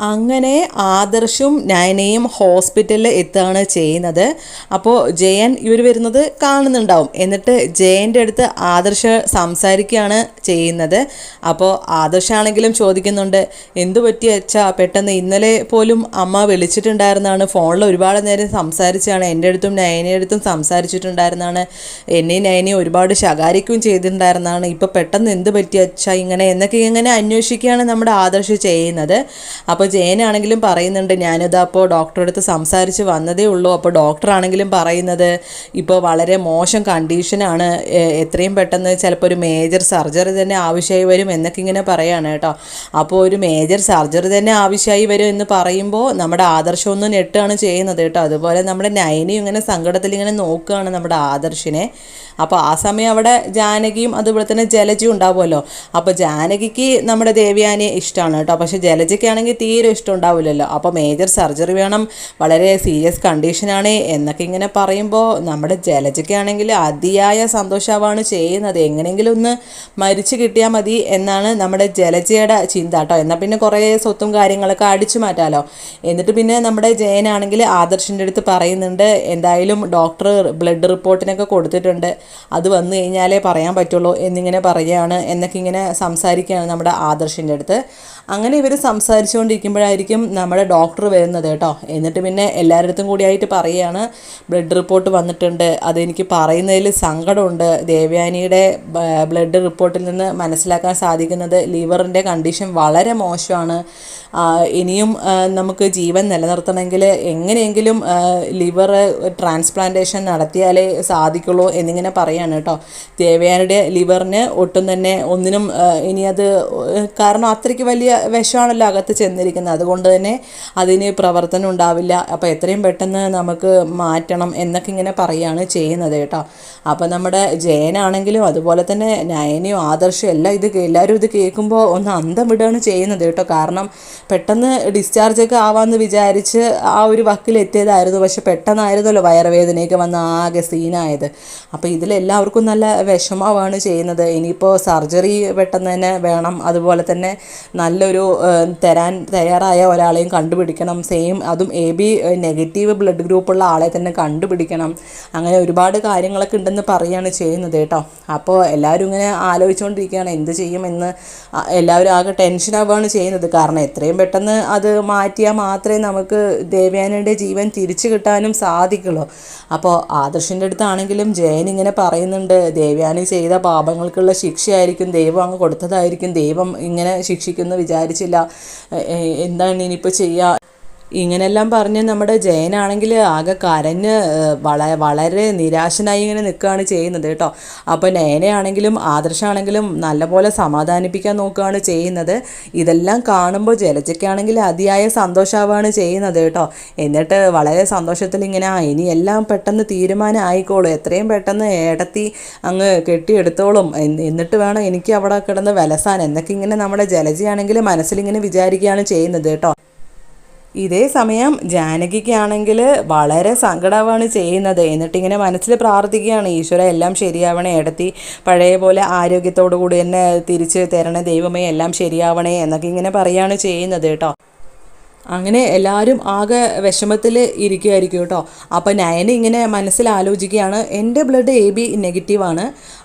അങ്ങനെ ആദർശും നയനയും ഹോസ്പിറ്റലിൽ എത്തുകയാണ് ചെയ്യുന്നത്. അപ്പോൾ ജയൻ ഇവർ വരുന്നത് കാണുന്നുണ്ടാവും. എന്നിട്ട് ജയന്റെ അടുത്ത് ആദർശ് സംസാരിക്കുകയാണ് ചെയ്യുന്നത്. അപ്പോൾ ആദർശാണെങ്കിലും ചോദിക്കുന്നുണ്ട് എന്തു പറ്റി അച്ഛാ? പെട്ടെന്ന് ഇന്നലെ പോലും അമ്മ വിളിച്ചിട്ടുണ്ടായിരുന്നാണ്. ഫോണിൽ ഒരുപാട് നേരം സംസാരിച്ചാണ് എന്റെ അടുത്തും നയനയുടെ അടുത്തും സംസാരിച്ചിട്ടുണ്ടായിരുന്നാണ്. എന്നെയും നയനയും ഒരുപാട് ശകാരിക്കുകയും ചെയ്തിട്ടുണ്ടായിരുന്നതാണ് ഇപ്പോൾ പെട്ടെന്ന് എന്ത് പറ്റി അച്ഛാ? ഇങ്ങനെ എന്നൊക്കെ ഇങ്ങനെ അന്വേഷിക്കുകയാണ് നമ്മുടെ ആദർശ് ചെയ്യുന്നത്. അപ്പോൾ ജയനാണെങ്കിലും പറയുന്നുണ്ട് ഞാനത് അപ്പോൾ ഡോക്ടറെ അടുത്ത് സംസാരിച്ച് വന്നതേ ഉള്ളൂ. അപ്പോൾ ഡോക്ടറാണെങ്കിലും പറയുന്നത് ഇപ്പോൾ വളരെ മോശം കണ്ടീഷനാണ്. എത്രയും പെട്ടെന്ന് ചിലപ്പോൾ ഒരു മേജർ സർജറി തന്നെ ആവശ്യമായി വരും എന്നൊക്കെ ഇങ്ങനെ പറയാണ് കേട്ടോ. അപ്പോൾ ഒരു മേജർ സർജറി തന്നെ ആവശ്യമായി വരും എന്ന് പറയുമ്പോൾ നമ്മുടെ ആദർശം ഒന്ന് ഞെട്ടാണ് ചെയ്യുന്നത് കേട്ടോ. അതുപോലെ നമ്മുടെ നയനിയും ഇങ്ങനെ സങ്കടത്തിൽ ഇങ്ങനെ നോക്കുകയാണ് നമ്മുടെ ആദർശിനെ. അപ്പോൾ ആ സമയം അവിടെ ജാനകിയും അതുപോലെ തന്നെ ജലജയും ഉണ്ടാവുമല്ലോ. അപ്പോൾ ജാനകിക്ക് നമ്മുടെ ദേവ്യാനിയെ ഇഷ്ടമാണ് കേട്ടോ. പക്ഷേ ജലജയ്ക്കാണെങ്കിൽ തീരെ ഇഷ്ടം ഉണ്ടാവില്ലല്ലോ. അപ്പോൾ മേജർ സർജറി വേണം വളരെ സീരിയസ് കണ്ടീഷനാണ് എന്നൊക്കെ ഇങ്ങനെ പറയുമ്പോൾ നമ്മുടെ ജലജയ്ക്കാണെങ്കിൽ അതിയായ സന്തോഷമാണ് ചെയ്യുന്നത്. എങ്ങനെയെങ്കിലും ഒന്ന് മരിച്ചു കിട്ടിയാൽ മതി എന്നാണ് നമ്മുടെ ജലജയുടെ ചിന്ത കേട്ടോ. എന്നാൽ പിന്നെ കുറേ സ്വത്തും കാര്യങ്ങളൊക്കെ അടിച്ചു മാറ്റാമല്ലോ എന്നിട്ട് പിന്നെ നമ്മുടെ ജയനാണെങ്കിൽ ആദർശിന്റെ അടുത്ത് പറയുന്നുണ്ട് എന്തായാലും ഡോക്ടർ ബ്ലഡ് റിപ്പോർട്ടിനൊക്കെ കൊടുത്തിട്ടുണ്ട്. അത് വന്നു കഴിഞ്ഞാലേ പറയാൻ പറ്റുള്ളൂ എന്നിങ്ങനെ പറയുകയാണ് എന്നൊക്കെ ഇങ്ങനെ സംസാരിക്കുകയാണ് നമ്മുടെ ആദർശിന്റെ അടുത്ത്. അങ്ങനെ ഇവർ സംസാരിച്ചുകൊണ്ടിരിക്കുമ്പോഴായിരിക്കും നമ്മുടെ ഡോക്ടർ വരുന്നത് കേട്ടോ. എന്നിട്ട് പിന്നെ എല്ലാവരുടെ അടുത്തും കൂടിയായിട്ട് പറയുകയാണ് ബ്ലഡ് റിപ്പോർട്ട് വന്നിട്ടുണ്ട്. അതെനിക്ക് പറയുന്നതിൽ സങ്കടമുണ്ട്. ദേവയാനിയുടെ ബ്ലഡ് റിപ്പോർട്ടിൽ നിന്ന് മനസ്സിലാക്കാൻ സാധിക്കുന്നത് ലിവറിന്റെ കണ്ടീഷൻ വളരെ മോശമാണ്. ഇനിയും നമുക്ക് ജീവൻ നിലനിർത്തണമെങ്കിൽ എങ്ങനെയെങ്കിലും ലിവർ ട്രാൻസ്പ്ലാന്റേഷൻ നടത്തിയാലേ സാധിക്കുള്ളൂ എന്നിങ്ങനെ പറയാണ് കേട്ടോ. ദേവയാനിയുടെ ലിവറിന് ഒട്ടും തന്നെ ഒന്നിനും ഇനി അത് കാരണം അത്രയ്ക്ക് വലിയ വിഷമാണല്ലോ അകത്ത് ചെന്നിരിക്കുന്നത്. അതുകൊണ്ട് തന്നെ അതിന് പ്രവർത്തനം ഉണ്ടാവില്ല. അപ്പോൾ എത്രയും പെട്ടെന്ന് നമുക്ക് മാറ്റണം എന്നൊക്കെ ഇങ്ങനെ പറയുകയാണ് ചെയ്യുന്നത് കേട്ടോ. അപ്പോൾ നമ്മുടെ ജയനാണെങ്കിലും അതുപോലെ തന്നെ നയനയും ആദർശവും എല്ലാം ഇത് എല്ലാവരും ഇത് കേൾക്കുമ്പോൾ ഒന്ന് അന്തം വിടുകയാണ് ചെയ്യുന്നത് കേട്ടോ. കാരണം പെട്ടെന്ന് ഡിസ്ചാർജ് ഒക്കെ ആവാമെന്ന് വിചാരിച്ച് ആ ഒരു വക്കിലെത്തിയതായിരുന്നു. പക്ഷെ പെട്ടെന്നായിരുന്നല്ലോ വയറുവേദനയൊക്കെ വന്ന ആകെ സീനായത്. അപ്പോൾ ഇതിലെല്ലാവർക്കും നല്ല വിഷമമാണ് ചെയ്യുന്നത്. ഇനിയിപ്പോൾ സർജറി പെട്ടെന്ന് തന്നെ വേണം. അതുപോലെ തന്നെ നല്ലൊരു തരാൻ തയ്യാറായ ഒരാളെയും കണ്ടുപിടിക്കണം. സെയിം അതും എ ബി നെഗറ്റീവ് ബ്ലഡ് ഗ്രൂപ്പുള്ള ആളെ തന്നെ കണ്ടുപിടിക്കണം. അങ്ങനെ ഒരുപാട് കാര്യങ്ങളൊക്കെ ഉണ്ടെന്ന് പറയുകയാണ് ചെയ്യുന്നത് കേട്ടോ. അപ്പോൾ എല്ലാവരും ഇങ്ങനെ ആലോചിച്ചുകൊണ്ടിരിക്കുകയാണ് എന്ത് ചെയ്യുമെന്ന് എല്ലാവരും ആകെ ടെൻഷൻ ടെൻഷനാവുകയാണ് ചെയ്യുന്നത്. കാരണം എത്രയും പെട്ടെന്ന് അത് മാറ്റിയാൽ മാത്രമേ നമുക്ക് ദേവയാനയുടെ ജീവൻ തിരിച്ചു കിട്ടാനും സാധിക്കുള്ളൂ. അപ്പോൾ ആദർശിന്റെ അടുത്താണെങ്കിലും ജയൻ ഇങ്ങനെ പറയുന്നുണ്ട് ദേവയാനി ചെയ്ത പാപങ്ങൾക്കുള്ള ശിക്ഷയായിരിക്കും ദൈവം അങ്ങ് കൊടുത്തതായിരിക്കും ദൈവം ഇങ്ങനെ ശിക്ഷിക്കുന്നു വിചാരിച്ചില്ല. എന്താണ് ഇനിയിപ്പോൾ ചെയ്യുക ഇങ്ങനെല്ലാം പറഞ്ഞ് നമ്മുടെ ജയനാണെങ്കിൽ ആകെ കരഞ്ഞ് ഏഹ്, വള വളരെ നിരാശനായി ഇങ്ങനെ നിൽക്കുകയാണ് ചെയ്യുന്നത് കേട്ടോ. അപ്പോൾ നയനയാണെങ്കിലും ആദർശാണെങ്കിലും നല്ലപോലെ സമാധാനിപ്പിക്കാൻ നോക്കുകയാണ് ചെയ്യുന്നത്. ഇതെല്ലാം കാണുമ്പോൾ ജലജയ്ക്കാണെങ്കിൽ അതിയായ സന്തോഷമാവുകയാണ് ചെയ്യുന്നത് കേട്ടോ. എന്നിട്ട് വളരെ സന്തോഷത്തിൽ ഇങ്ങനെ "ആ, ഇനി എല്ലാം പെട്ടെന്ന് തീരുമാനം ആയിക്കോളും. എത്രയും പെട്ടെന്ന് ഏടത്തി അങ്ങ് കെട്ടിയെടുത്തോളും. എന്ന് എന്നിട്ട് വേണം എനിക്ക് അവിടെ കിടന്ന് വിലസാൻ. എന്നൊക്കെ ഇങ്ങനെ നമ്മുടെ ജലജയാണെങ്കിൽ മനസ്സിലിങ്ങനെ വിചാരിക്കുകയാണ് ചെയ്യുന്നത് കേട്ടോ. ഇതേ സമയം ജാനകിക്കാണെങ്കിൽ വളരെ സങ്കടമാണ് ചെയ്യുന്നത്. എന്നിട്ട് ഇങ്ങനെ മനസ്സിൽ പ്രാർത്ഥിക്കുകയാണ്. ഈശ്വര എല്ലാം ശരിയാവണേ. ഇടത്തി പഴയ പോലെ ആരോഗ്യത്തോടു കൂടി തന്നെ തിരിച്ച് തരണേ. ദൈവമേ എല്ലാം ശരിയാവണേ എന്നൊക്കെ ഇങ്ങനെ പറയുകയാണ് ചെയ്യുന്നത് കേട്ടോ. അങ്ങനെ എല്ലാവരും ആകെ വിഷമത്തിൽ ഇരിക്കുമായിരിക്കും കേട്ടോ. അപ്പോൾ നയന ഇങ്ങനെ മനസ്സിൽ ആലോചിക്കുകയാണ് എന്റെ ബ്ലഡ് എ ബി നെഗറ്റീവാണ്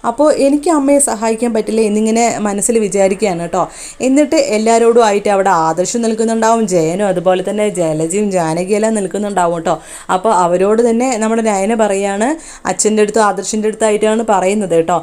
അപ്പോൾ എനിക്ക് അമ്മയെ സഹായിക്കാൻ പറ്റില്ല? എന്നിങ്ങനെ മനസ്സിൽ വിചാരിക്കുകയാണ് കേട്ടോ. എന്നിട്ട് എല്ലാവരോടും ആയിട്ട് അവിടെ ആദർശം നിൽക്കുന്നുണ്ടാവും ജയനും അതുപോലെ തന്നെ ജലജയും ജാനകിയെല്ലാം നിൽക്കുന്നുണ്ടാവും കേട്ടോ. അപ്പോൾ അവരോട് തന്നെ നമ്മുടെ നയന പറയാണ് അച്ഛന്റെ അടുത്തും ആദർശിന്റെ അടുത്തായിട്ടാണ് പറയുന്നത് കേട്ടോ.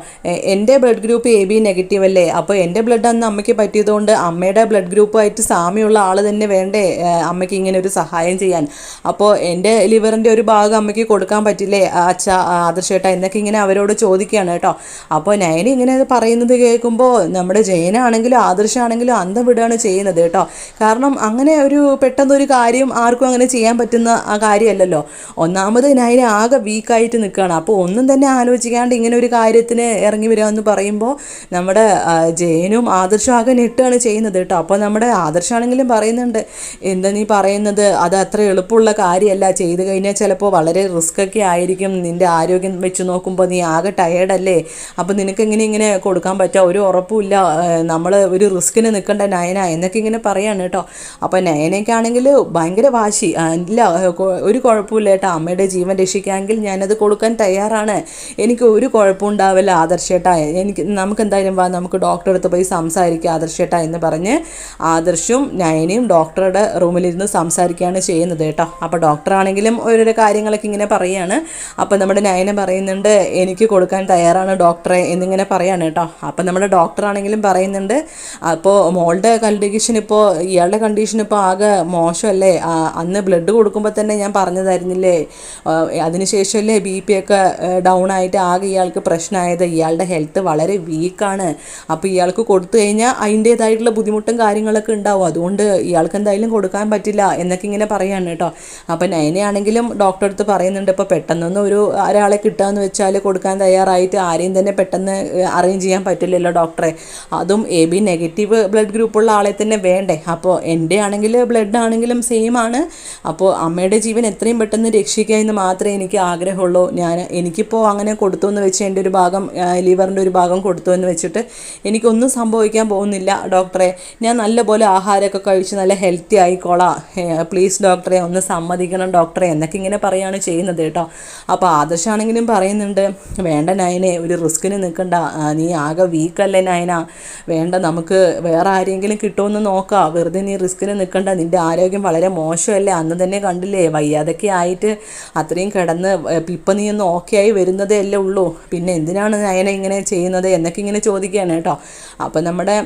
എന്റെ blood group A B negative അല്ലേ? അപ്പോൾ എന്റെ ബ്ലഡ് അന്ന് അമ്മയ്ക്ക് പറ്റിയതുകൊണ്ട് അമ്മയുടെ ബ്ലഡ് ഗ്രൂപ്പുമായിട്ട് സാമ്യമുള്ള ആൾ തന്നെ വേണ്ടേ? അമ്മയ്ക്ക് ഇങ്ങനെ ഒരു സഹായം ചെയ്യാൻ. അപ്പോൾ എന്റെ ലിവറിന്റെ ഒരു ഭാഗം അമ്മയ്ക്ക് കൊടുക്കാൻ പറ്റില്ലേ അച്ഛ ആദർശേട്ട എന്നൊക്കെ ഇങ്ങനെ അവരോട് ചോദിക്കുകയാണ് കേട്ടോ. അപ്പോൾ നയനി ഇങ്ങനെ പറയുന്നത് കേൾക്കുമ്പോൾ നമ്മുടെ ജയനാണെങ്കിലും ആദർശാണെങ്കിലും അന്തം വിടുകയാണ് ചെയ്യുന്നത് കേട്ടോ. കാരണം അങ്ങനെ ഒരു പെട്ടെന്നൊരു കാര്യം ആർക്കും അങ്ങനെ ചെയ്യാൻ പറ്റുന്ന ആ കാര്യമല്ലല്ലോ. ഒന്നാമത് നയന ആകെ വീക്കായിട്ട് നിൽക്കുകയാണ്. അപ്പോൾ ഒന്നും തന്നെ ആലോചിക്കാണ്ട് ഇങ്ങനെ ഒരു കാര്യത്തിന് ഇറങ്ങി വരിക എന്ന് പറയുമ്പോൾ നമ്മുടെ ജയനും ആദർശവും ആകെ നെട്ടുകയാണ് ചെയ്യുന്നത് കേട്ടോ. അപ്പോൾ നമ്മുടെ ആദർശാണെങ്കിലും പറയുന്നുണ്ട് എന്താ നീ പറയുന്നത്? അത് അത്ര എളുപ്പമുള്ള കാര്യമല്ല. ചെയ്ത് കഴിഞ്ഞാൽ ചിലപ്പോൾ വളരെ റിസ്ക് ഒക്കെ ആയിരിക്കും. നിന്റെ ആരോഗ്യം വെച്ച് നോക്കുമ്പോൾ നീ ആകെ ടയേർഡല്ലേ അപ്പോൾ നിനക്ക് എങ്ങനെ ഇങ്ങനെ കൊടുക്കാൻ പറ്റുക? ഒരു ഉറപ്പുമില്ല നമ്മൾ ഒരു റിസ്കിന് നിൽക്കേണ്ട നയന എന്നൊക്കെ ഇങ്ങനെ പറയാണ് കേട്ടോ. അപ്പോൾ നയനയ്ക്കാണെങ്കിൽ ഭയങ്കര വാശി. ഇല്ല ഒരു കുഴപ്പമില്ല കേട്ടോ. അമ്മയുടെ ജീവൻ രക്ഷിക്കാമെങ്കിൽ ഞാനത് കൊടുക്കാൻ തയ്യാറാണ്. എനിക്ക് ഒരു കുഴപ്പം ഉണ്ടാവില്ല. ആദർശേട്ടാ എനിക്ക് നമുക്ക് എന്തായാലും വാ നമുക്ക് ഡോക്ടറെ അടുത്ത് പോയി സംസാരിക്കാം. ആദർശേട്ടാ എന്ന് പറഞ്ഞ് ആദർശും നയനയും ഡോക്ടറുടെ റൂമിലിരുന്ന് സംസാരിക്കുകയാണ് ചെയ്യുന്നത് കേട്ടോ. അപ്പോൾ ഡോക്ടറാണെങ്കിലും ഓരോരോ കാര്യങ്ങളൊക്കെ ഇങ്ങനെ പറയുകയാണ് അപ്പോൾ നമ്മുടെ നയന പറയുന്നുണ്ട് എനിക്ക് കൊടുക്കാൻ തയ്യാറാണ് ഡോക്ടറെ എന്നിങ്ങനെ പറയാണ് കേട്ടോ. അപ്പോൾ നമ്മുടെ ഡോക്ടറാണെങ്കിലും പറയുന്നുണ്ട് അപ്പോൾ മോളുടെ കണ്ടീഷൻ ഇപ്പോൾ ഇയാളുടെ കണ്ടീഷൻ ഇപ്പോൾ ആകെ മോശമല്ലേ? അന്ന് ബ്ലഡ് കൊടുക്കുമ്പോൾ തന്നെ ഞാൻ പറഞ്ഞതായിരുന്നില്ലേ? അതിനുശേഷമല്ലേ ബി പി ഒക്കെ ഡൗൺ ആയിട്ട് ആകെ ഇയാൾക്ക് പ്രശ്നമായത്? ഇയാളുടെ ഹെൽത്ത് വളരെ വീക്കാണ് അപ്പോൾ ഇയാൾക്ക് കൊടുത്തു കഴിഞ്ഞാൽ അതിന്റേതായിട്ടുള്ള ബുദ്ധിമുട്ടും കാര്യങ്ങളൊക്കെ ഉണ്ടാവും. അതുകൊണ്ട് ഇയാൾക്ക് എന്തായാലും കൊടുക്കാൻ പറ്റില്ല എന്നൊക്കെ ഇങ്ങനെ പറയാണ് കേട്ടോ. അപ്പോൾ നയനയാണെങ്കിലും ഡോക്ടർ അടുത്ത് പറയുന്നുണ്ട് ഇപ്പോൾ പെട്ടെന്നൊന്നും ഒരു ഒരാളെ കിട്ടുകയെന്ന് വെച്ചാൽ കൊടുക്കാൻ തയ്യാറായിട്ട് ആരെയും തന്നെ പെട്ടെന്ന് അറേഞ്ച് ചെയ്യാൻ പറ്റില്ലല്ലോ ഡോക്ടറെ അതും എ ബി നെഗറ്റീവ് ബ്ലഡ് ഗ്രൂപ്പുള്ള ആളെ തന്നെ വേണ്ടേ? അപ്പോൾ എന്റെ ആണെങ്കിൽ ബ്ലഡ് ആണെങ്കിലും സെയിം ആണ്. അപ്പോൾ അമ്മയുടെ ജീവൻ എത്രയും പെട്ടെന്ന് രക്ഷിക്കുക എന്ന് മാത്രമേ എനിക്ക് ആഗ്രഹമുള്ളൂ. ഞാൻ എനിക്കിപ്പോൾ അങ്ങനെ കൊടുത്തു എന്ന് വെച്ച് എന്റെ ഒരു ഭാഗം ലിവറിന്റെ ഒരു ഭാഗം കൊടുത്തു എന്ന് വെച്ചിട്ട് എനിക്കൊന്നും സംഭവിക്കാൻ പോകുന്നില്ല ഡോക്ടറെ ഞാൻ നല്ലപോലെ ആഹാരമൊക്കെ കഴിച്ച് നല്ല ഹെൽത്തി ആയിക്കോളാം. പ്ലീസ് ഡോക്ടറെ ഒന്ന് സമ്മതിക്കണം ഡോക്ടറെ എന്നൊക്കെ ഇങ്ങനെ പറയുകയാണ് ചെയ്യുന്നത് കേട്ടോ. അപ്പോൾ ആദർശാണെങ്കിലും പറയുന്നുണ്ട് വേണ്ട നയനെ ഒരു റിസ്കിന് നിൽക്കണ്ട നീ ആകെ വീക്കല്ലേ നയന? വേണ്ട നമുക്ക് വേറെ ആരെങ്കിലും കിട്ടുമെന്ന് നോക്കാം. വെറുതെ നീ റിസ്കിന് നിൽക്കണ്ട നിന്റെ ആരോഗ്യം വളരെ മോശമല്ലേ? അന്ന് തന്നെ കണ്ടില്ലേ വയ്യാതൊക്കെ ആയിട്ട് അത്രയും കിടന്ന് ഇപ്പം നീ ഒന്ന് ഓക്കെ ആയി വരുന്നതേ അല്ലേ ഉള്ളൂ. പിന്നെ എന്തിനാണ് നയന ഇങ്ങനെ ചെയ്യുന്നത്? എന്നൊക്കെ ഇങ്ങനെ ചോദിക്കുകയാണ് കേട്ടോ. അപ്പം നമ്മുടെ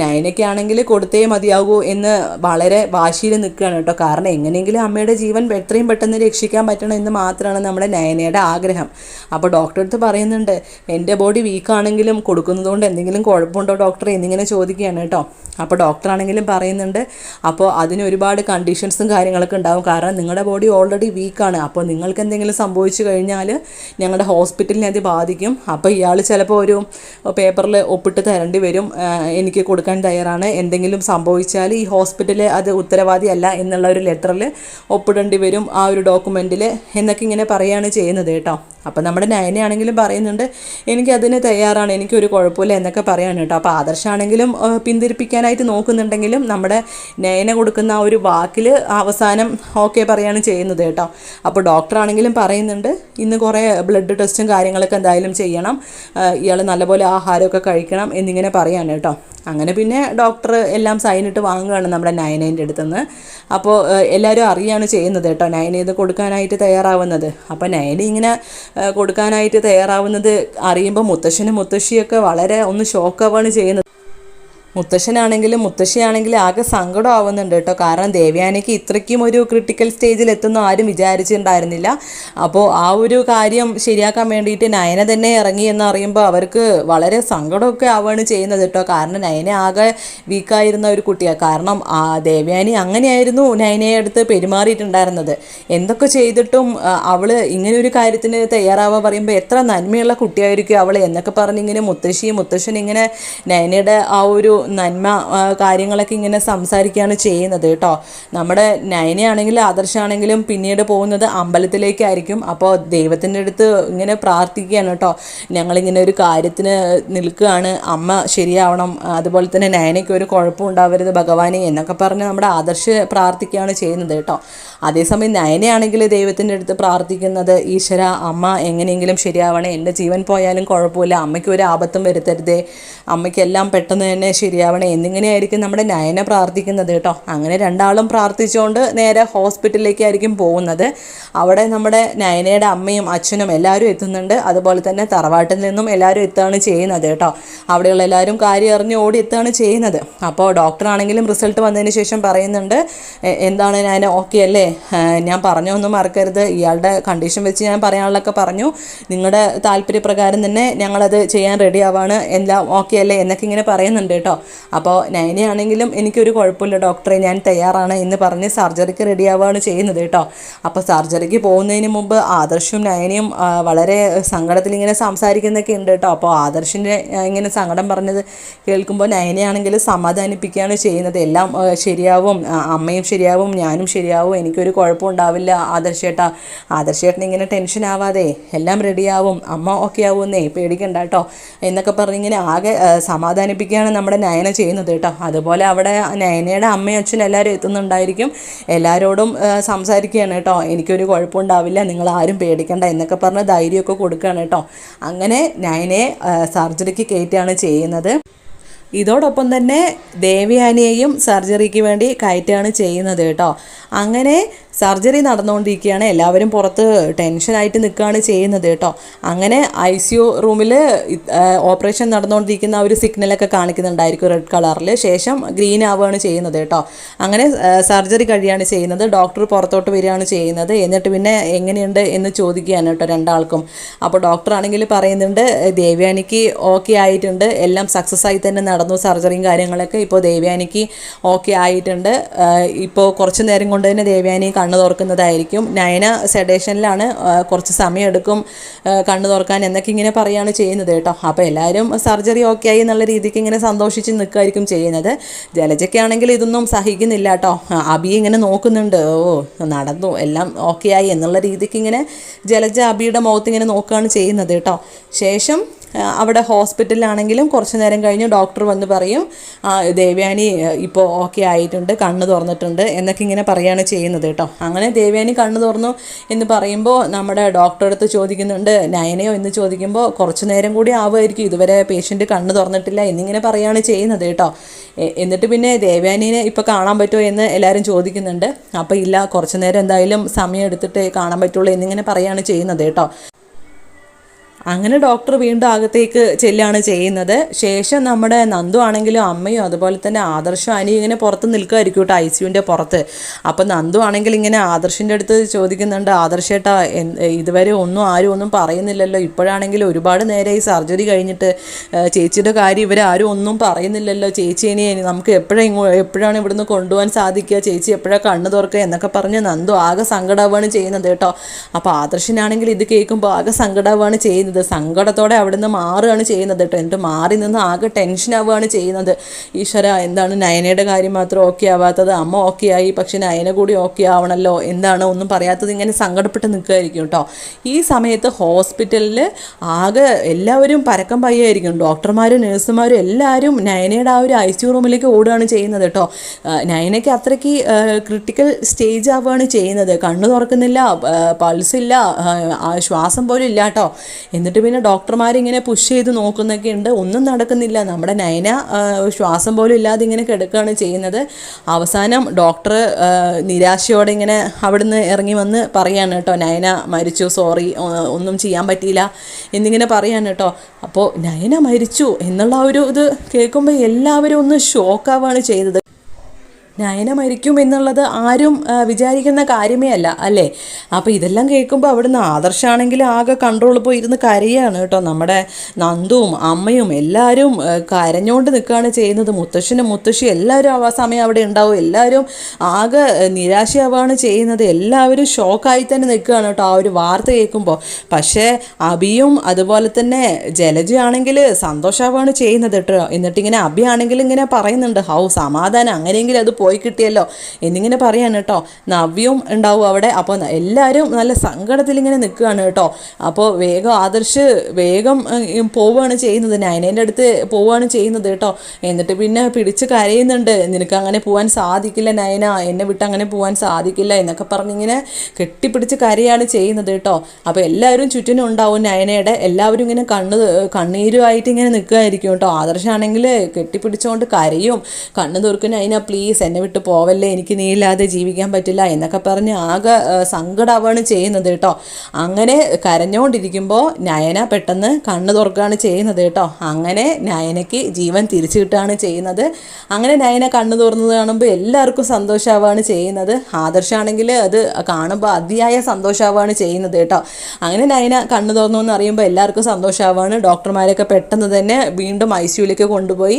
നയനയ്ക്കാണെങ്കിൽ കൊടുത്തേ മതിയാകൂ എന്ന് വളരെ വാശിയിൽ നിൽക്കുകയാണ് കേട്ടോ. കാരണം എങ്ങനെയെങ്കിലും അമ്മയുടെ ജീവൻ എത്രയും പെട്ടെന്ന് രക്ഷിക്കാൻ പറ്റണം എന്ന് മാത്രമാണ് നമ്മുടെ നയനയുടെ ആഗ്രഹം. അപ്പോൾ ഡോക്ടർ അടുത്ത് പറയുന്നുണ്ട് എന്റെ ബോഡി വീക്കാണെങ്കിലും കൊടുക്കുന്നതുകൊണ്ട് എന്തെങ്കിലും കുഴപ്പമുണ്ടോ ഡോക്ടർ എന്നിങ്ങനെ ചോദിക്കുകയാണ് കേട്ടോ. അപ്പോൾ ഡോക്ടറാണെങ്കിലും പറയുന്നുണ്ട് അപ്പോൾ അതിന് ഒരുപാട് കണ്ടീഷൻസും കാര്യങ്ങളൊക്കെ ഉണ്ടാവും. കാരണം നിങ്ങളുടെ ബോഡി ഓൾറെഡി വീക്കാണ്. അപ്പോൾ നിങ്ങൾക്ക് എന്തെങ്കിലും സംഭവിച്ചു കഴിഞ്ഞാൽ ഞങ്ങളുടെ ഹോസ്പിറ്റലിനെ അത് ബാധിക്കും. അപ്പോൾ ഇയാൾ ചിലപ്പോൾ ഒരു പേപ്പറിൽ ഒപ്പിട്ട് തരേണ്ടി വരും. എനിക്ക് കൊടുക്കാൻ തയ്യാറാണ്. എന്തെങ്കിലും സംഭവിച്ചാൽ ഈ ഹോസ്പിറ്റലിൽ അത് ഉത്തരവാദിയല്ല എന്നുള്ള ഒരു ലെറ്ററിൽ ഒപ്പിടേണ്ടി വരും ആ ഒരു ഡോക്യുമെന്റിൽ എന്നൊക്കെ ഇങ്ങനെ പറയുകയാണ് ചെയ്യുന്നത് കേട്ടോ. അപ്പോൾ നമ്മുടെ നയനയാണെങ്കിലും പറയുന്നുണ്ട് എനിക്കതിന് തയ്യാറാണ് എനിക്കൊരു കുഴപ്പമില്ല എന്നൊക്കെ പറയാണ് കേട്ടോ. അപ്പോൾ ആദർശാണെങ്കിലും പിന്തിരിപ്പിക്കാനായിട്ട് നോക്കുന്നുണ്ടെങ്കിലും നമ്മുടെ നയന കൊടുക്കുന്ന ആ ഒരു വാക്കിൽ അവസാനം ഓക്കെ പറയാണ് ചെയ്യുന്നത് കേട്ടോ. അപ്പോൾ ഡോക്ടറാണെങ്കിലും പറയുന്നുണ്ട് ഇന്ന് കുറേ ബ്ലഡ് ടെസ്റ്റും കാര്യങ്ങളൊക്കെ എന്തായാലും ചെയ്യണം ഇയാൾ നല്ലപോലെ ആഹാരമൊക്കെ കഴിക്കണം എന്നിങ്ങനെ പറയാണ് കേട്ടോ. അങ്ങനെ പിന്നെ ഡോക്ടർ എല്ലാം സൈനിട്ട് വാങ്ങുകയാണ് നമ്മുടെ നയനേന്റെ അടുത്തുനിന്ന്. അപ്പോൾ എല്ലാവരും അറിയാണ് ചെയ്യുന്നത് കേട്ടോ നയന ഇത് കൊടുക്കാനായിട്ട് തയ്യാറാവുന്നത്. അപ്പോൾ നയന ഇങ്ങനെ കൊടുക്കാനായിട്ട് തയ്യാറാവുന്നത് അറിയുമ്പോൾ മുത്തശ്ശനും മുത്തശ്ശിയൊക്കെ വളരെ ഒന്ന് ഷോക്കാവാണ് ചെയ്യുന്നത്. മുത്തശ്ശനാണെങ്കിലും മുത്തശ്ശിയാണെങ്കിലും ആകെ സങ്കടം ആവുന്നുണ്ട് കേട്ടോ. കാരണം ദേവയാനിക്ക് ഇത്രയ്ക്കും ഒരു ക്രിട്ടിക്കൽ സ്റ്റേജിൽ എത്തുന്ന ആരും വിചാരിച്ചിട്ടുണ്ടായിരുന്നില്ല. അപ്പോൾ ആ ഒരു കാര്യം ശരിയാക്കാൻ വേണ്ടിയിട്ട് നയന തന്നെ ഇറങ്ങി എന്ന് അറിയുമ്പോൾ അവർക്ക് വളരെ സങ്കടമൊക്കെ ആവുകയാണ് ചെയ്യുന്നത് കേട്ടോ. കാരണം നയന ആകെ വീക്കായിരുന്ന ഒരു കുട്ടിയാണ് കാരണം ആ ദേവയാനി അങ്ങനെയായിരുന്നു നയനയെ അടുത്ത് പെരുമാറിയിട്ടുണ്ടായിരുന്നത്. എന്തൊക്കെ ചെയ്തിട്ടും അവൾ ഇങ്ങനെ ഒരു കാര്യത്തിന് തയ്യാറാവാൻ പറയുമ്പോൾ എത്ര നന്മയുള്ള കുട്ടിയായിരിക്കും അവൾ എന്നൊക്കെ പറഞ്ഞിങ്ങനെ മുത്തശ്ശിയും മുത്തശ്ശി മുത്തശ്ശൻ ഇങ്ങനെ നയനയുടെ ആ ഒരു നന്മ കാര്യങ്ങളൊക്കെ ഇങ്ങനെ സംസാരിക്കുകയാണ് ചെയ്യുന്നത് കേട്ടോ. നമ്മുടെ നയനയാണെങ്കിലും ആദർശാണെങ്കിലും പിന്നീട് പോകുന്നത് അമ്പലത്തിലേക്കായിരിക്കും. അപ്പോൾ ദൈവത്തിന്റെ അടുത്ത് ഇങ്ങനെ പ്രാർത്ഥിക്കുകയാണ് കേട്ടോ. ഞങ്ങളിങ്ങനെ ഒരു കാര്യത്തിന് നിൽക്കുകയാണ്. അമ്മ ശരിയാവണം. അതുപോലെ തന്നെ നയനയ്ക്ക് ഒരു കുഴപ്പം ഉണ്ടാവരുത് ഭഗവാനെ എന്നൊക്കെ പറഞ്ഞ് നമ്മുടെ ആദർശ പ്രാർത്ഥിക്കുകയാണ് ചെയ്യുന്നത് കേട്ടോ. അതേസമയം നയനയാണെങ്കിൽ ദൈവത്തിന്റെ അടുത്ത് പ്രാർത്ഥിക്കുന്നത് ഈശ്വര അമ്മ എങ്ങനെയെങ്കിലും ശരിയാവണേ. എന്റെ ജീവൻ പോയാലും കുഴപ്പമില്ല. അമ്മയ്ക്ക് ഒരു ആപത്തും വരുത്തരുതേ. അമ്മയ്ക്കെല്ലാം പെട്ടെന്ന് തന്നെ ശരിയാവണേ. എന്നിങ്ങനെയായിരിക്കും നമ്മുടെ നയന പ്രാർത്ഥിക്കുന്നത് കേട്ടോ. അങ്ങനെ രണ്ടാളും പ്രാർത്ഥിച്ചുകൊണ്ട് നേരെ ഹോസ്പിറ്റലിലേക്കായിരിക്കും പോകുന്നത്. അവിടെ നമ്മുടെ നയനയുടെ അമ്മയും അച്ഛനും എല്ലാവരും എത്തുന്നുണ്ട്. അതുപോലെ തന്നെ തറവാട്ടിൽ നിന്നും എല്ലാവരും എത്തുകയാണ് ചെയ്യുന്നത് കേട്ടോ. അവിടെയുള്ള എല്ലാവരും കാര്യം അറിഞ്ഞ് ഓടി എത്തുകയാണ് ചെയ്യുന്നത്. അപ്പോൾ ഡോക്ടറാണെങ്കിലും റിസൾട്ട് വന്നതിന് ശേഷം പറയുന്നുണ്ട് എന്താണ് ഞാൻ ഓക്കെ അല്ലേ? ഞാൻ പറഞ്ഞൊന്നും മറക്കരുത്. ഇയാളുടെ കണ്ടീഷൻ വെച്ച് ഞാൻ പറയാനുള്ളതൊക്കെ പറഞ്ഞു. നിങ്ങളുടെ താല്പര്യപ്രകാരം തന്നെ ഞങ്ങളത് ചെയ്യാൻ റെഡി ആവാണ്. എല്ലാം ഓക്കെ അല്ലേ? എന്നൊക്കെ ഇങ്ങനെ പറയുന്നുണ്ട് കേട്ടോ. അപ്പോൾ നയനയാണെങ്കിലും എനിക്കൊരു കുഴപ്പമില്ല ഡോക്ടറെ ഞാൻ തയ്യാറാണ് എന്ന് പറഞ്ഞ് സർജറിക്ക് റെഡി ആവുകയാണ് ചെയ്യുന്നത് കേട്ടോ. അപ്പോൾ സർജറിക്ക് പോകുന്നതിന് മുമ്പ് ആദർശും നയനയും വളരെ സങ്കടത്തിൽ ഇങ്ങനെ സംസാരിക്കുന്നൊക്കെ ഉണ്ട് കേട്ടോ. അപ്പോൾ ആദർശിന്റെ ഇങ്ങനെ സങ്കടം പറഞ്ഞത് കേൾക്കുമ്പോൾ നയനയാണെങ്കിൽ സമാധാനിപ്പിക്കുകയാണ് ചെയ്യുന്നത്. എല്ലാം ശരിയാവും അമ്മയും ശരിയാവും ഞാനും ശരിയാവും എനിക്കൊരു കുഴപ്പം ഉണ്ടാവില്ല ആദർശേട്ടാ ആദർശേട്ടൻ ഇങ്ങനെ ടെൻഷൻ ആവാതെ എല്ലാം റെഡിയാവും അമ്മ ഓക്കെ ആവുമെന്നേ പേടിക്കണ്ട കേട്ടോ. എന്നൊക്കെ പറഞ്ഞിങ്ങനെ ആകെ സമാധാനിപ്പിക്കുകയാണ് നമ്മുടെ നയന ചെയ്യുന്നത് കേട്ടോ. അതുപോലെ അവിടെ നയനയുടെ അമ്മയും അച്ഛനും എല്ലാവരും എത്തുന്നുണ്ടായിരിക്കും. എല്ലാവരോടും സംസാരിക്കുകയാണ് കേട്ടോ. എനിക്കൊരു കുഴപ്പമുണ്ടാവില്ല നിങ്ങൾ ആരും പേടിക്കണ്ട എന്നൊക്കെ പറഞ്ഞ് ധൈര്യമൊക്കെ കൊടുക്കുകയാണ് കേട്ടോ. അങ്ങനെ നയനെ ആ, സർജറിക്ക് കയറ്റുകയാണ് ചെയ്യുന്നത്. ഇതോടൊപ്പം തന്നെ ദേവയാനിയെയും സർജറിക്ക് വേണ്ടി കയറ്റുകയാണ് ചെയ്യുന്നത് കേട്ടോ. അങ്ങനെ സർജറി നടന്നുകൊണ്ടിരിക്കുകയാണ്. എല്ലാവരും പുറത്ത് ടെൻഷനായിട്ട് നിൽക്കുകയാണ് ചെയ്യുന്നത് കേട്ടോ. അങ്ങനെ ഐ സി യു റൂമിൽ ഓപ്പറേഷൻ നടന്നുകൊണ്ടിരിക്കുന്ന ഒരു സിഗ്നലൊക്കെ കാണിക്കുന്നുണ്ടായിരിക്കും റെഡ് കളറിൽ ശേഷം ഗ്രീൻ ആവുകയാണ് ചെയ്യുന്നത് കേട്ടോ. അങ്ങനെ സർജറി കഴിയാണ് ചെയ്യുന്നത്. ഡോക്ടർ പുറത്തോട്ട് വരികയാണ് ചെയ്യുന്നത്. എന്നിട്ട് പിന്നെ എങ്ങനെയുണ്ട് എന്ന് ചോദിക്കുകയാണ് കേട്ടോ രണ്ടാൾക്കും. അപ്പോൾ ഡോക്ടർ ആണെങ്കിൽ പറയുന്നുണ്ട് ദേവ്യാനിക്ക് ഓക്കെ ആയിട്ടുണ്ട്. എല്ലാം സക്സസ് ആയി തന്നെ നടന്നു സർജറിയും കാര്യങ്ങളൊക്കെ. ഇപ്പോൾ ദേവ്യാനിക്ക് ഓക്കെ ആയിട്ടുണ്ട്. ഇപ്പോൾ കുറച്ച് നേരം കൊണ്ട് തന്നെ ദേവയാനി കണ്ണ് തുറക്കുന്നതായിരിക്കും. നയന സെഡേഷനിലാണ് കുറച്ച് സമയമെടുക്കും കണ്ണു തുറക്കാൻ എന്നൊക്കെ ഇങ്ങനെ പറയുകയാണ് ചെയ്യുന്നത് കേട്ടോ. അപ്പോൾ എല്ലാവരും സർജറി ഓക്കെ ആയി എന്നുള്ള രീതിക്ക് ഇങ്ങനെ സന്തോഷിച്ച് നിൽക്കുമായിരിക്കും ചെയ്യുന്നത്. ജലജയ്ക്കാണെങ്കിൽ ഇതൊന്നും സഹിക്കുന്നില്ല കേട്ടോ. അബി ഇങ്ങനെ നോക്കുന്നുണ്ട്. ഓ നടന്നു എല്ലാം ഓക്കെ ആയി എന്നുള്ള രീതിക്ക് ഇങ്ങനെ ജലജ അബിയുടെ മുഖത്ത് ഇങ്ങനെ നോക്കുകയാണ് ചെയ്യുന്നത് കേട്ടോ. ശേഷം അവിടെ ഹോസ്പിറ്റലിലാണെങ്കിലും കുറച്ച് നേരം കഴിഞ്ഞ് ഡോക്ടർ വന്ന് പറയും ദേവ്യാനി ഇപ്പോൾ ഓക്കെ ആയിട്ടുണ്ട് കണ്ണ് തുറന്നിട്ടുണ്ട് എന്നൊക്കെ ഇങ്ങനെ പറയുകയാണ് ചെയ്യുന്നത് കേട്ടോ. അങ്ങനെ ദേവയാനി കണ്ണ് തുറന്നു എന്ന് പറയുമ്പോൾ നമ്മുടെ ഡോക്ടറെ അടുത്ത് ചോദിക്കുന്നുണ്ട് നയനയോ? എന്ന് ചോദിക്കുമ്പോൾ കുറച്ച് നേരം കൂടി ആവുമായിരിക്കും ഇതുവരെ പേഷ്യന്റ് കണ്ണ് തുറന്നിട്ടില്ല എന്നിങ്ങനെ പറയുകയാണ് ചെയ്യുന്നത് കേട്ടോ. എന്നിട്ട് പിന്നെ ദേവ്യാനിനെ ഇപ്പോൾ കാണാൻ പറ്റുമോ എന്ന് എല്ലാവരും ചോദിക്കുന്നുണ്ട്. അപ്പോൾ ഇല്ല കുറച്ച് നേരം എന്തായാലും സമയം എടുത്തിട്ട് കാണാൻ പറ്റുള്ളൂ എന്നിങ്ങനെ പറയുകയാണ് ചെയ്യുന്നത് കേട്ടോ. അങ്ങനെ ഡോക്ടർ വീണ്ടും അകത്തേക്ക് ചെല്ലാണ് ചെയ്യുന്നത്. ശേഷം നമ്മുടെ നന്ദു ആണെങ്കിലും അമ്മയും അതുപോലെ തന്നെ ആദർശം അനിയും ഇങ്ങനെ പുറത്ത് നിൽക്കുമായിരിക്കും കേട്ടോ ഐ സിയുവിന്റെ പുറത്ത്. അപ്പോൾ നന്ദു ആണെങ്കിൽ ഇങ്ങനെ ആദർശിന്റെ അടുത്ത് ചോദിക്കുന്നുണ്ട് ആദർശേട്ടാ ഇതുവരെ ഒന്നും ആരും ഒന്നും പറയുന്നില്ലല്ലോ. ഇപ്പോഴാണെങ്കിൽ ഒരുപാട് നേരെ ഈ സർജറി കഴിഞ്ഞിട്ട് ചേച്ചിയുടെ കാര്യം ഇവർ ആരും ഒന്നും പറയുന്നില്ലല്ലോ. ചേച്ചി ഇനി നമുക്ക് എപ്പോഴാണ് ഇങ്ങോ എപ്പോഴാണ് ഇവിടുന്ന് കൊണ്ടുപോകാൻ സാധിക്കുക? ചേച്ചി എപ്പോഴാണ് കണ്ണ് തുറക്കുക? എന്നൊക്കെ പറഞ്ഞ് നന്ദു ആകെ സങ്കടമാണ് ചെയ്യുന്നത് കേട്ടോ. അപ്പോൾ ആദർശനാണെങ്കിൽ ഇത് കേൾക്കുമ്പോൾ ആകെ സങ്കടമാണ് ചെയ്യുന്നത്. സങ്കടത്തോടെ അവിടുന്ന് മാറുകയാണ് ചെയ്യുന്നത് കേട്ടോ. എന്നിട്ട് മാറി നിന്ന് ആകെ ടെൻഷൻ ആവുകയാണ് ചെയ്യുന്നത്. ഈശ്വര എന്താണ് നയനയുടെ കാര്യം മാത്രം ഓക്കെ ആവാത്തത്? അമ്മ ഓക്കെ ആയി. പക്ഷെ നയന കൂടി ഓക്കെ ആവണല്ലോ. എന്താണ് ഒന്നും പറയാത്തത്? ഇങ്ങനെ സങ്കടപ്പെട്ട് നിൽക്കുകയായിരിക്കും കേട്ടോ. ഈ സമയത്ത് ഹോസ്പിറ്റലിൽ ആകെ എല്ലാവരും പരക്കം പയ്യായിരിക്കും. ഡോക്ടർമാരും നഴ്സുമാരും എല്ലാവരും നയനയുടെ ആ ഒരു ഐ സി റൂമിലേക്ക് ഓടുകയാണ് ചെയ്യുന്നത് കേട്ടോ. നയനയ്ക്ക് അത്രയ്ക്ക് ക്രിട്ടിക്കൽ സ്റ്റേജ് ആവുകയാണ് ചെയ്യുന്നത്. കണ്ണു തുറക്കുന്നില്ല പൾസ് ഇല്ല ആ, ആ, ശ്വാസം പോലും ഇല്ല കേട്ടോ. എന്നിട്ട് പിന്നെ ഡോക്ടർമാരിങ്ങനെ പുഷ് ചെയ്ത് നോക്കുന്നൊക്കെ ഉണ്ട്. ഒന്നും നടക്കുന്നില്ല. നമ്മുടെ നയന ശ്വാസം പോലും ഇല്ലാതെ ഇങ്ങനെ കിടക്കുകയാണ് ചെയ്യുന്നത്. അവസാനം ഡോക്ടർ നിരാശയോടെ ഇങ്ങനെ അവിടുന്ന് ഇറങ്ങി വന്ന് പറയാണ് കേട്ടോ നയന മരിച്ചു സോറി ഒന്നും ചെയ്യാൻ പറ്റിയില്ല എന്നിങ്ങനെ പറയാണ് കേട്ടോ. അപ്പോൾ നയന മരിച്ചു എന്നുള്ള ഒരു ഇത് കേൾക്കുമ്പോൾ എല്ലാവരും ഒന്ന് ഷോക്കാവാണ് ചെയ്തത്. നയന മരിക്കും എന്നുള്ളത് ആരും വിചാരിക്കുന്ന കാര്യമേ അല്ല അല്ലേ? അപ്പോൾ ഇതെല്ലാം കേൾക്കുമ്പോൾ അവിടുന്ന് ആദർശാണെങ്കിൽ ആകെ കൺട്രോൾ പോയി ഇരുന്ന് കരയാണ് കേട്ടോ. നമ്മുടെ നന്ദുവും അമ്മയും എല്ലാവരും കരഞ്ഞുകൊണ്ട് നിൽക്കുകയാണ് ചെയ്യുന്നത്. മുത്തശ്ശനും മുത്തശ്ശി എല്ലാവരും ആ സമയം അവിടെ ഉണ്ടാവും. എല്ലാവരും ആകെ നിരാശയാവുകയാണ് ചെയ്യുന്നത്. എല്ലാവരും ഷോക്കായി തന്നെ നിൽക്കുകയാണ് കേട്ടോ ആ ഒരു വാർത്ത കേൾക്കുമ്പോൾ പക്ഷേ അബിയും അതുപോലെ തന്നെ ജലജയാണെങ്കിൽ സന്തോഷമാവുകയാണ് ചെയ്യുന്നത് കേട്ടോ. എന്നിട്ടിങ്ങനെ അബി ആണെങ്കിൽ ഇങ്ങനെ പറയുന്നുണ്ട് ഹൗ സമാധാനം. അങ്ങനെയെങ്കിലും അത് പോയി കിട്ടിയല്ലോ. എന്നിങ്ങനെ പറയാണ് കേട്ടോ. നവ്യവും ഉണ്ടാവും അവിടെ. അപ്പോൾ എല്ലാവരും നല്ല സങ്കടത്തിൽ ഇങ്ങനെ നിൽക്കുകയാണ് കേട്ടോ. അപ്പോൾ വേഗം ആദർശ് വേഗം പോവുകയാണ് ചെയ്യുന്നത്. നയനേന്റെ അടുത്ത് പോവുകയാണ് ചെയ്യുന്നത് കേട്ടോ. എന്നിട്ട് പിന്നെ പിടിച്ച് കരയുന്നുണ്ട്. നിനക്ക് അങ്ങനെ പോകാൻ സാധിക്കില്ല നയന. എന്നെ വിട്ട് അങ്ങനെ പോകാൻ സാധിക്കില്ല എന്നൊക്കെ പറഞ്ഞിങ്ങനെ കെട്ടിപ്പിടിച്ച് കരയാണ് ചെയ്യുന്നത് കേട്ടോ. അപ്പോൾ എല്ലാവരും ചുറ്റിനും ഉണ്ടാവും നയനയുടെ. എല്ലാവരും ഇങ്ങനെ കണ്ണ് കണ്ണീരുമായിട്ട് ഇങ്ങനെ നിൽക്കുമായിരിക്കും കേട്ടോ. ആദർശാണെങ്കിൽ കെട്ടിപ്പിടിച്ചുകൊണ്ട് കരയും. കണ്ണ് തുറക്കും നയന പ്ലീസ് എന്നെ വിട്ട് പോവല്ലേ എനിക്ക് നീ ഇല്ലാതെ ജീവിക്കാൻ പറ്റില്ല എന്നൊക്കെ പറഞ്ഞ് ആകെ സങ്കടമാവാണ് ചെയ്യുന്നത് കേട്ടോ. അങ്ങനെ കരഞ്ഞുകൊണ്ടിരിക്കുമ്പോൾ നയന പെട്ടെന്ന് കണ്ണു തുറക്കുകയാണ് ചെയ്യുന്നത് കേട്ടോ. അങ്ങനെ നയനയ്ക്ക് ജീവൻ തിരിച്ചു കിട്ടുകയാണ് ചെയ്യുന്നത്. അങ്ങനെ നയന കണ്ണു തുറന്നത് കാണുമ്പോൾ എല്ലാവർക്കും സന്തോഷമാവുകയാണ് ചെയ്യുന്നത്. ആദർശാണെങ്കിൽ അത് കാണുമ്പോൾ അതിയായ സന്തോഷമാവുകയാണ് ചെയ്യുന്നത് കേട്ടോ. അങ്ങനെ നയന കണ്ണു തുറന്നു എന്ന് അറിയുമ്പോൾ എല്ലാവർക്കും സന്തോഷമാവുകയാണ് ഡോക്ടർമാരൊക്കെ പെട്ടെന്ന് തന്നെ വീണ്ടും ഐ സിയുലേക്ക് കൊണ്ടുപോയി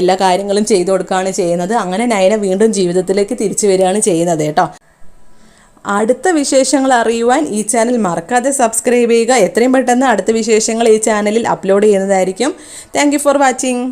എല്ലാ കാര്യങ്ങളും ചെയ്തു കൊടുക്കുകയാണ് ചെയ്യുന്നത്. അങ്ങനെ നയന വീണ്ടും ജീവിതത്തിലേക്ക് തിരിച്ചു വരികയാണ് ചെയ്യുന്നത് കേട്ടോ. അടുത്ത വിശേഷങ്ങൾ അറിയുവാൻ ഈ ചാനൽ മറക്കാതെ സബ്സ്ക്രൈബ് ചെയ്യുക. എത്രയും പെട്ടെന്ന് അടുത്ത വിശേഷങ്ങൾ ഈ ചാനലിൽ അപ്ലോഡ് ചെയ്യുന്നതായിരിക്കും. Thank for watching